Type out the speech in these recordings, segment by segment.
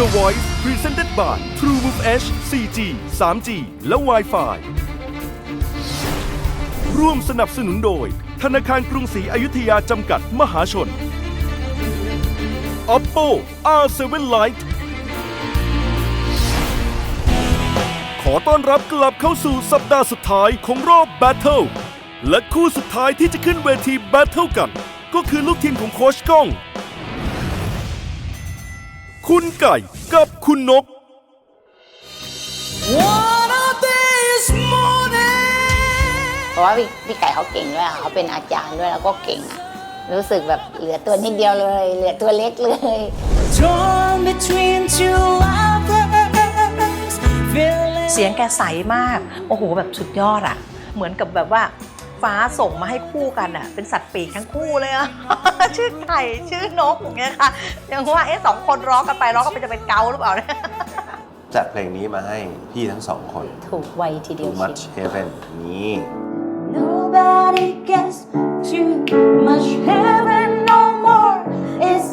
The Voice Presented by TrueMove H 4G 3G และ Wi-Fi ร่วมสนับสนุนโดย ธนาคารกรุงศรีอยุธยาจำกัดมหาชน Oppo R7 Lite ขอต้อนรับกลับเข้าสู่สัปดาห์สุดท้ายของรอบ Battle และคู่สุดท้ายที่จะขึ้นเวที Battle กัน ก็คือลูกทีมของโคชก้อง คุณไก่กับคุณนก One of these mornings เพราะว่าพี่พี่ไก่เขาเก่งด้วยอะเขาเป็นอาจารย์ด้วยแล้วก็เก่งอะรู้สึกแบบเหลือตัวนิดเดียวเลย เหลือตัวเล็กเลย torn between two lovers, feeling เสียงแกใสมาก โอ้โห แบบสุดยอดอะเหมือนกับแบบว่า ฟ้าส่งมาให้คู่กันอะเป็นสัตว์ปีกทั้งคู่เลยอะชื่อไก่ชื่อนกอย่างเงี้ยค่ะยังว่าเอ๊ะสองคนร้องกันไปร้องกันไปจะเป็นเกาหรือเปล่าเนี่ย จัดเพลงนี้มาให้พี่ทั้งสองคน ถูกไวทีเดียว Too เชียว Much Heaven นี้ Nobody gets too much heaven no more. It's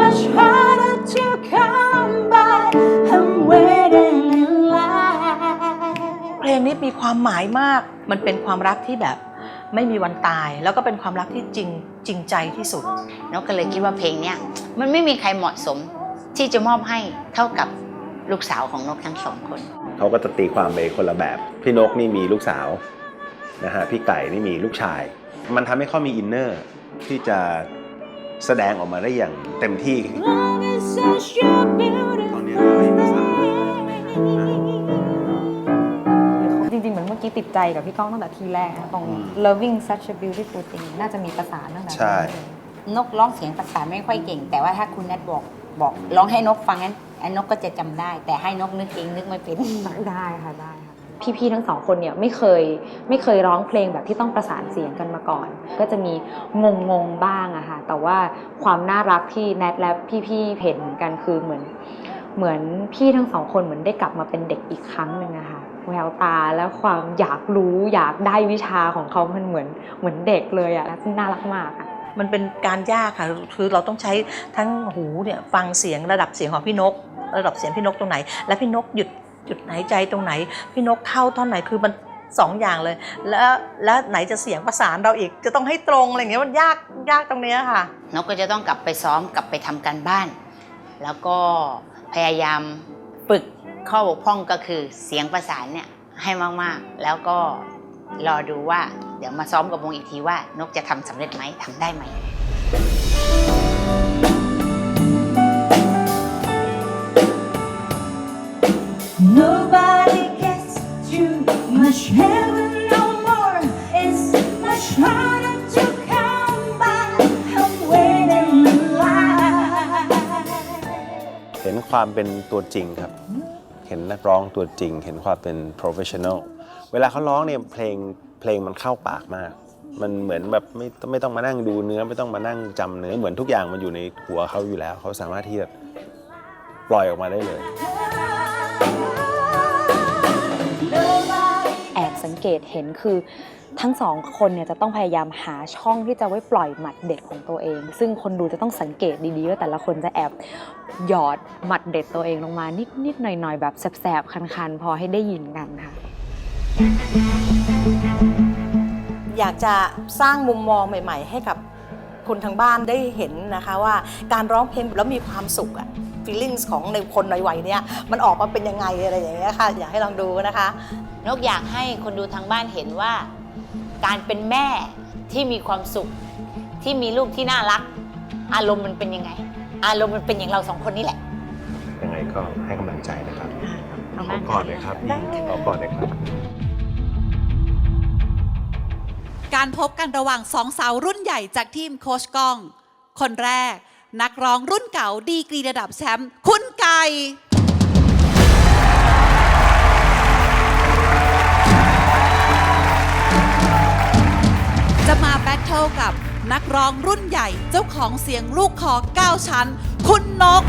much harder to come by. I'm waiting in line. เพลงนี้มีความหมายมาก มันเป็นความรักที่แบบ ไม่มีวันตาย แล้วก็เป็นความรักที่จริงจริงใจที่สุดนกก็เลยคิดว่าเพลงเนี้ยมันไม่มีใครเหมาะสม ที่จะมอบให้เท่ากับลูกสาวของนกทั้งสองคนเขาก็จะตีความไปคนละแบบ พี่นกนี่มีลูกสาวนะฮะพี่ไก่นี่มีลูกชาย มันทำให้เขามีอินเนอร์ที่จะแสดงออกมาได้อย่างเต็มที่ Love is such a beautiful ตอนนี้เราไม่ภาษาจ ริงๆเหมือนเมื่อกี้ติดใจกับพี่ก้องตั้งแต่ทีแรกนะตรงอืม loving such a beautiful thing น่าจะมีประสานตั้งแต่ใช่แรกเลย นกร้องเสียงประสานไม่ค่อยเก่ง แต่ว่าถ้าคุณแนทบอกบอกร้องให้นกฟังนั้นไอ้นกก็จะจำได้ แต่ให้นกนึกเองนึกไม่เป็น ได้ค่ะได้ค่ะ พี่ๆทั้งสองคนเนี่ยไม่เคยไม่เคยร้องเพลงแบบที่ต้องประสานเสียงกันมาก่อน ก็จะมีงงงๆบ้างอะค่ะแต่ว่าความน่ารักที่แนทและพี่ๆเห็นเหมือนกันคือเหมือน เหมือนพี่ทั้งสองคนเหมือนได้กลับมาเป็นเด็กอีกครั้งหนึ่งอะค่ะ แววตาและความอยากรู้อยากได้วิชาของเขามันเหมือนเหมือนเด็กเลยอะซึ่งน่ารักมากค่ะมันเป็นการยากค่ะคือเราต้องใช้ทั้งหูเนี่ยฟังเสียงระดับเสียงของพี่นก ระดับเสียงพี่นกตรงไหน และพี่นกหยุดหยุดหายใจตรงไหน พี่นกเข้าท่อนไหนคือมันสองอย่างเลย แล้วแล้วไหนจะเสียงประสานเราอีก จะต้องให้ตรงอะไรอย่างเงี้ยมันยากยากตรงเนี้ยค่ะ นกก็จะต้องกลับไปซ้อมกลับไปทำการบ้าน แล้วก็พยายาม ฝึกข้อบกพร่องก็คือเสียงประสานเนี่ยให้มากๆ แล้วก็รอดูว่าเดี๋ยวมาซ้อมกับวงอีกทีว่านกจะทำสำเร็จไหมทำได้ไหม Nobody gets too much heaven ห็นความเป็นตัวจริงครับ เห็นนักร้องตัวจริง เห็นความเป็น professional เวลาเขาร้องเนี่ยเพลงเพลงมันเข้าปากมาก มันเหมือนแบบไม่ไม่ต้องมานั่งดูเนื้อไม่ต้องมานั่งจำเนื้อเหมือนทุกอย่างมันอยู่ในหัวเขาอยู่แล้ว เขาสามารถที่จะปล่อยออกมาได้เลยแอบสังเกตเห็นคือ ทั้งสองคนเนี่ยจะต้องพยายามหาช่องที่จะไว้ปล่อยหมัดเด็ดของตัวเอง ซึ่งคนดูจะต้องสังเกตดีๆว่าแต่ละคนจะแอบหยอดหมัดเด็ดตัวเองลงมานิดๆหน่อยๆแบบแสบๆคันๆ พอให้ได้ยินกันค่ะ อยากจะสร้างมุมมองใหม่ ๆ ให้กับคนทางบ้านได้เห็นนะคะว่าการร้องเพลงแล้วมีความสุขอะ feelings ของในคนในวัยเนี้ยมันออกมาเป็นยังไงอะไรอย่างเงี้ยค่ะ อยากให้ลองดูนะคะ นกอยากให้คนดูทางบ้านเห็นว่า การเป็นแม่ที่มีความสุข ที่มีลูกที่น่ารัก อารมณ์มันเป็นยังไง อารมณ์มันเป็นอย่างเราสองคนนี่แหละ ยังไงก็ให้กำลังใจนะครับขอบขคุอณก่อนเลยครับขอก่อนเลยครับ การพบกันระหว่างสองสาวรุ่นใหญ่จากทีมโคชก้อง คนแรก นักร้องรุ่นเก่าดีกรีระดับแชมป์คุณไก่ กับนักร้องรุ่นใหญ่เจ้าของเสียงลูกคอ 9 ชั้น คุณนก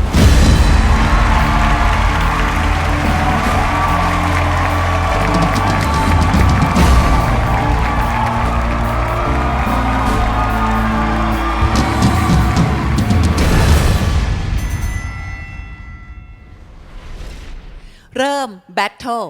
เริ่มแบทเทิล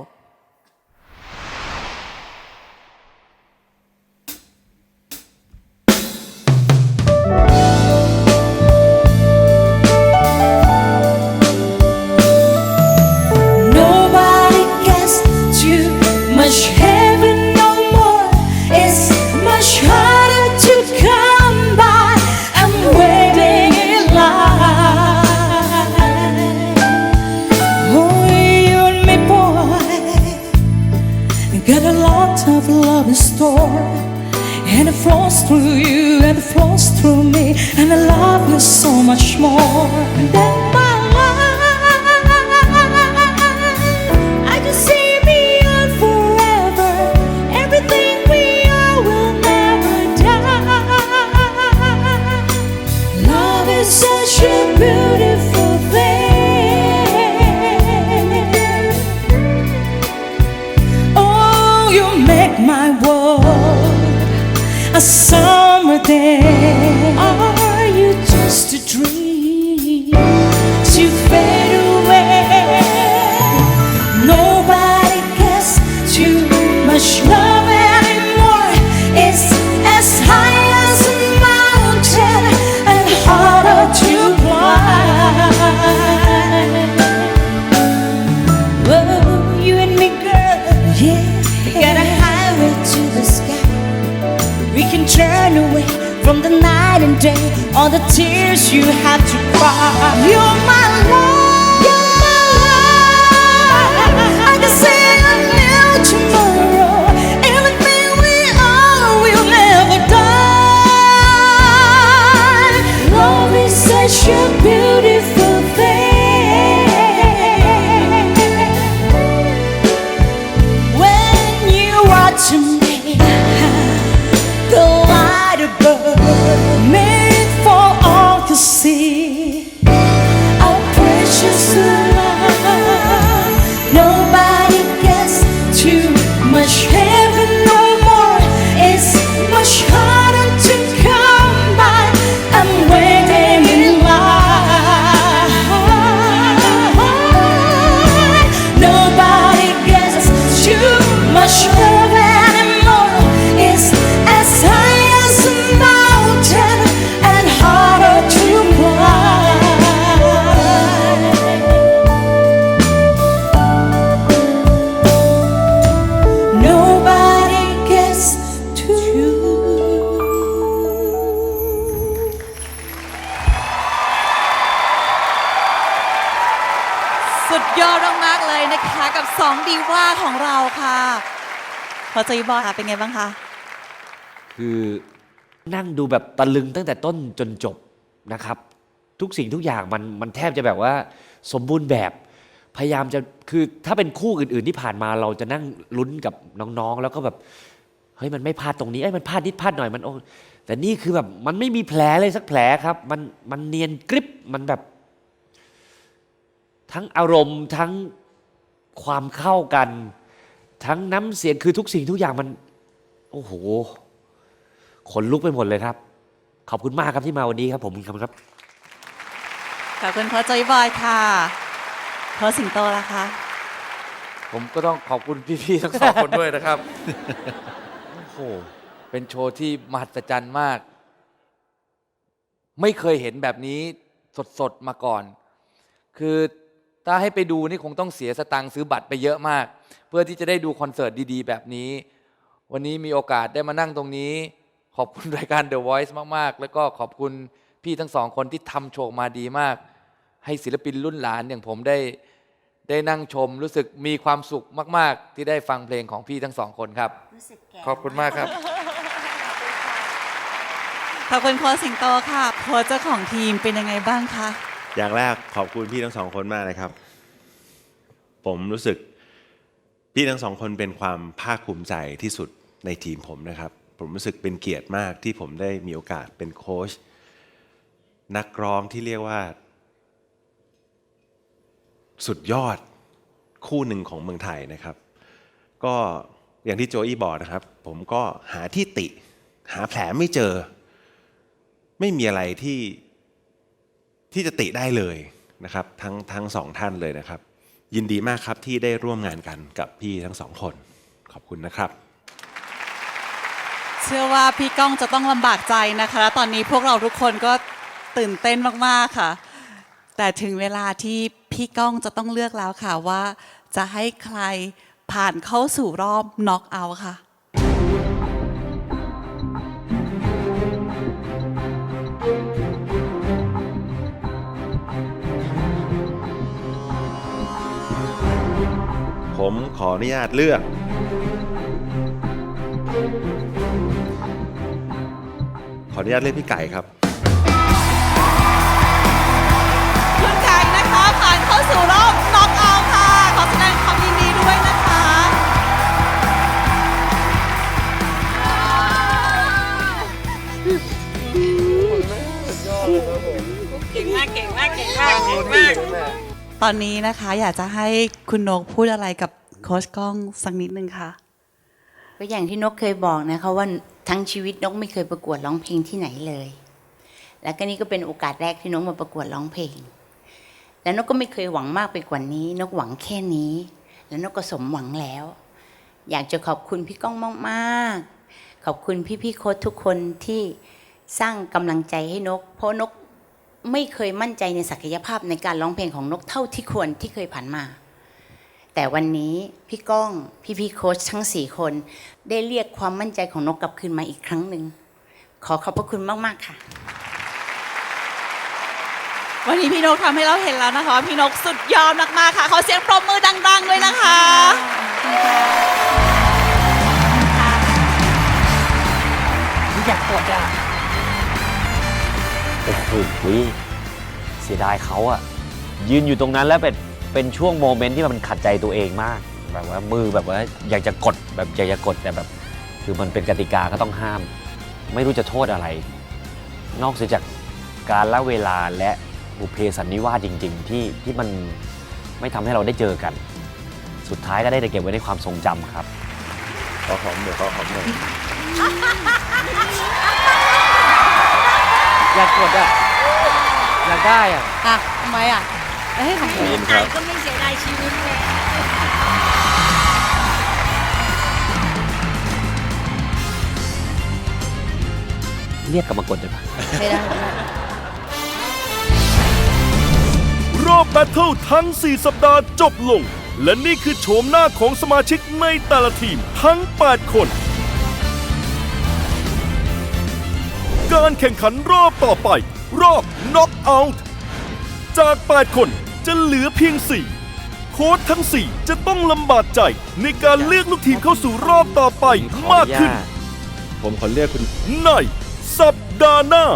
through you and it flows through me. And I love you so much more all the tears you had to cry. You're my love, you're. I can tomorrow. Everything we are will never die. Love is such a beautiful ยอดมากๆเลยนะคะกับสองดีว่าของเราค่ะพอใจบอยค่ะเป็นไงบ้างคะคือนั่งดูแบบตะลึงตั้งแต่ต้นจนจบนะครับ ทุกสิ่งทุกอย่างมันมันแทบจะแบบว่า สมบูรณ์แบบพยายามจะคือถ้าเป็นคู่อื่น ๆ ที่ผ่านมาเราจะนั่งลุ้นกับน้องๆ แล้วก็แบบเฮ้ยมันไม่พลาดตรงนี้เอ้ยมันพลาดนิดพลาดหน่อยมันโอ้แต่นี่คือแบบมันไม่มีแผลเลยสักแผลครับ มันมันเนียนกริบมันแบบ ทั้งอารมณ์ทั้งความเข้ากัน ทั้งน้ำเสียงคือทุกสิ่งทุกอย่างมัน โอ้โหขนลุกไปหมดเลยครับ ขอบคุณมากครับที่มาวันนี้ครับผมครับครับขอบคุณพอใจบอยค่ะพอสิงโตละคะ ผมก็ต้องขอบคุณพี่ๆทั้งสองคนด้วยนะครับ โอ้โห เป็นโชว์ที่มหัศจรรย์มาก ไม่เคยเห็นแบบนี้สดๆมาก่อน คือ ถ้าให้ไปดูนี่คงต้องเสียสตังค์ซื้อบัตรไปเยอะมาก เพื่อที่จะได้ดูคอนเสิร์ตดีๆ แบบนี้ วันนี้มีโอกาสได้มานั่งตรงนี้ ขอบคุณรายการ The Voice มากๆ แล้วก็ขอบคุณพี่ทั้งสองคนที่ทำโชว์มาดีมาก ให้ศิลปินรุ่นหลานอย่างผมได้ได้นั่งชมรู้สึกมีความสุขมาก ๆ ที่ได้ฟังเพลงของพี่ทั้งสองคนครับขอบคุณมากครับ ขอบคุณพอสิงโตค่ะพอเจ้าของทีมเป็นยังไงบ้างคะ อย่างแรกขอบคุณพี่ทั้งสองคนมากนะครับ ผมรู้สึกพี่ทั้งสองคนเป็นความภาคภูมิใจที่สุดในทีมผมนะครับ ผมรู้สึกเป็นเกียรติมากที่ผมได้มีโอกาสเป็นโค้ชนักร้องที่เรียกว่า สุดยอดคู่หนึ่งของเมืองไทยนะครับ ก็อย่างที่โจอี้บอกนะครับ ผมก็หาที่ติ หาแผลไม่เจอ ไม่มีอะไรที่ ที่จะติได้เลยนะครับทั้งทั้งสองท่านเลยนะครับ ยินดีมากครับที่ได้ร่วมงานกันกับพี่ทั้งสองคน ขอบคุณนะครับ เชื่อว่าพี่ก้องจะต้องลำบากใจนะคะ ตอนนี้พวกเราทุกคนก็ตื่นเต้นมากๆค่ะ แต่ถึงเวลาที่พี่ก้องจะต้องเลือกแล้วค่ะว่า จะให้ใครผ่านเข้าสู่รอบน็อกเอาค่ะ ผมขออนุญาตเลือก ขออนุญาตเลือกพี่ไก่ครับ คุณไก่นะคะผ่านเข้าสู่รอบน็อกเอาท์ค่ะ ขอแสดงความยินดีด้วยนะคะตอนนี้นะคะอยากจะให้คุณนกพูดอะไรกับโค้ชก้องสักนิดนึงค่ะ ก็อย่างที่นกเคยบอกนะคะว่าทั้งชีวิตนกไม่เคยประกวดร้องเพลงที่ไหนเลย แล้วก็นี่ก็เป็นโอกาสแรกที่นกมาประกวดร้องเพลง แล้วนกก็ไม่เคยหวังมากไปกว่านี้ นกหวังแค่นี้ แล้วนกก็สมหวังแล้ว อยากจะขอบคุณพี่ก้องมากๆ ขอบคุณพี่ๆโค้ชทุกคนที่สร้างกำลังใจให้นก เพราะนกไม่เคยมั่นใจในศักยภาพในการร้องเพลงของนกเท่าที่ควรที่เคยผ่านมา แต่วันนี้พี่ก้องพี่พี่ๆโค้ชทั้ง 4 คน ได้เรียกความมั่นใจของนกกลับคืนมาอีกครั้งหนึ่งขอขอบพระคุณมาก ๆ ค่ะ วันนี้พี่นกทำให้เราเห็นแล้วนะคะว่าพี่นกสุดยอดมากๆค่ะ ขอเสียงปรบมือดัง ๆ ด้วยนะคะ อยากกดอะ โอ้โหเสียดายเขาอะยืนอยู่ตรงนั้นแล้วเป็น เป็นช่วงโมเมนต์ที่มันขัดใจตัวเองมาก แบบว่ามือแบบว่าอยากจะกดแบบอยากจะกดแต่แบบ คือมันเป็นกติกาก็ต้องห้าม ไม่รู้จะโทษอะไร นอกเสียจากการละเวลาและบุพเพสันนิวาสจริง ๆ ที่ที่มันไม่ทำให้เราได้เจอกัน สุดท้ายก็ได้แต่เก็บไว้ในความทรงจำครับ ขอหอมหน่อยขอหอมหน่อยอยากกดอะอยากได้อะอะทำไมอะ เอ้ยของยินครับก็ไม่เสียดายชีวิตเลยเรียกกลับมกดได้ปะไม่ได้ รอบแบทเทิลทั้ง 4 สัปดาห์จบลง และนี่คือโฉมหน้าของสมาชิกในแต่ละทีมทั้ง 8 คน การแข่งขันรอบต่อไป รอบน็อกเอาท์จาก 8 คน จะเหลือเพียง 4 โค้ชทั้ง 4 จะต้องลำบากใจในการเลือกลูกทีมเข้าสู่รอบต่อไปมากขึ้น ผมขอเลือกคุณ ในสัปดาห์หน้า